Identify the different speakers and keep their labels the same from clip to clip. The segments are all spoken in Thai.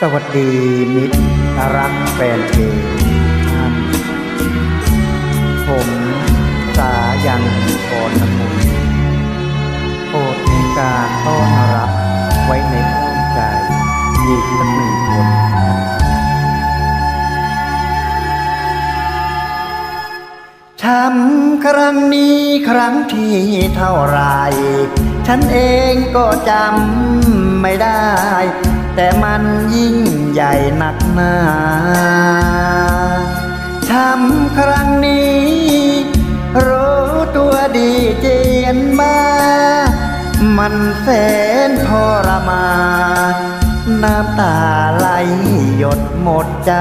Speaker 1: สวัสดีมิตรรักแฟนเพลงท่านผมสายันกรณมุนโปรดมีการต้อนรับไว้ในอ้อมใจอีกสักหนึ่งคนนะครับช้ำครั้งนี้ครั้งที่เท่าไร ฉันเองก็จำไม่ได้ แต่มันยิ่งใหญ่หนักหนาช้ำครั้งนี้ รู้ตัวดีเจียนมา มันแสนทรมานน้ำตาไหลหยดหมดใจ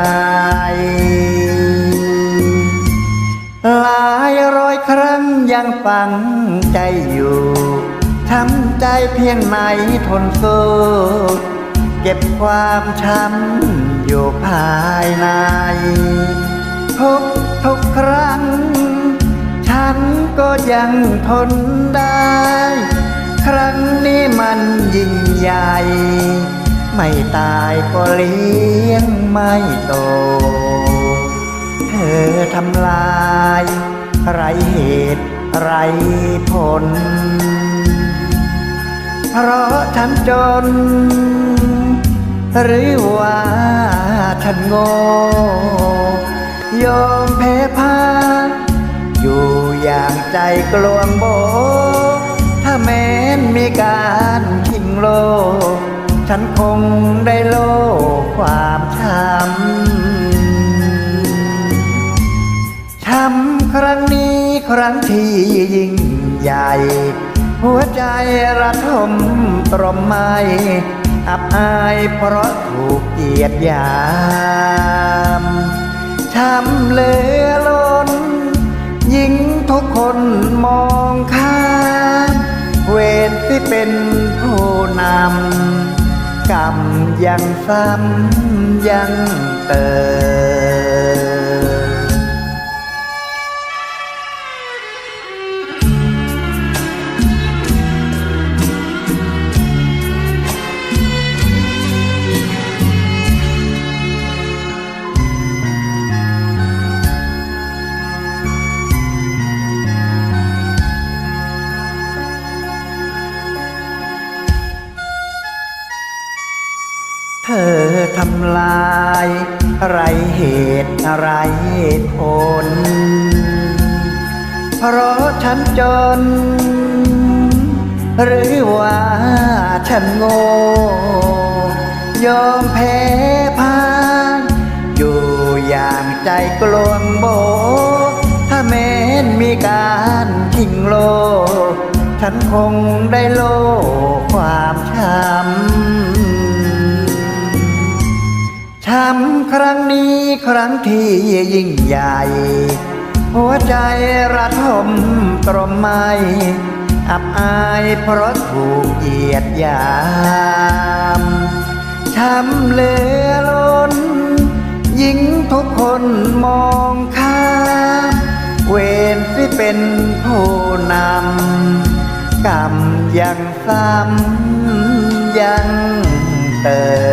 Speaker 1: หลายร้อยครั้งยังฝังใจอยู่ช้ำใจเพียงไหนทนสู้ เก็บความช้ำอยู่ภายใน ทุกทุกครั้ง ฉันก็ยังทนได้ ครั้งนี้มันยิ่งใหญ่ ไม่ตายก็เลี้ยงไม่โต เธอทำลาย ไรเหตุไรผล เพราะฉันจน หรือว่าฉันโง่ยอมแพ้พ่ายอยู่อย่างใจกลวงโบ ถ้าแม้นมีการชิงโลกฉันคงได้โลกความช้ำช้ำครั้งนี้ครั้งที่ยิ่งใหญ่ หัวใจระทมตรมไม่ อับอายเพราะถูกเกียดยามช้ำเลือล้น ยิ่งทุกคนมองข้าม เวรที่เป็นผู้นำ กรรมยังซ้ำยังเติม อทำลาย ไรเหตุอะไรผล เพราะฉันจน หรือว่าฉันโง่ ยอมแพ้พ่ายอยู่อย่างใจกลวงโบ ถ้าแม้นมีการทิ้งโลกฉันคงได้โลความช้ำ ครั้งนี้ครั้งที่ยิ่งใหญ่ หัวใจระทมตรมไม่อับอายเพราะถูกเหยียดยามช้ำเลือล้น ยิ่งทุกคนมองข้ามเวรที่เป็นผู้นำกรรมยังซ้ำยังเติม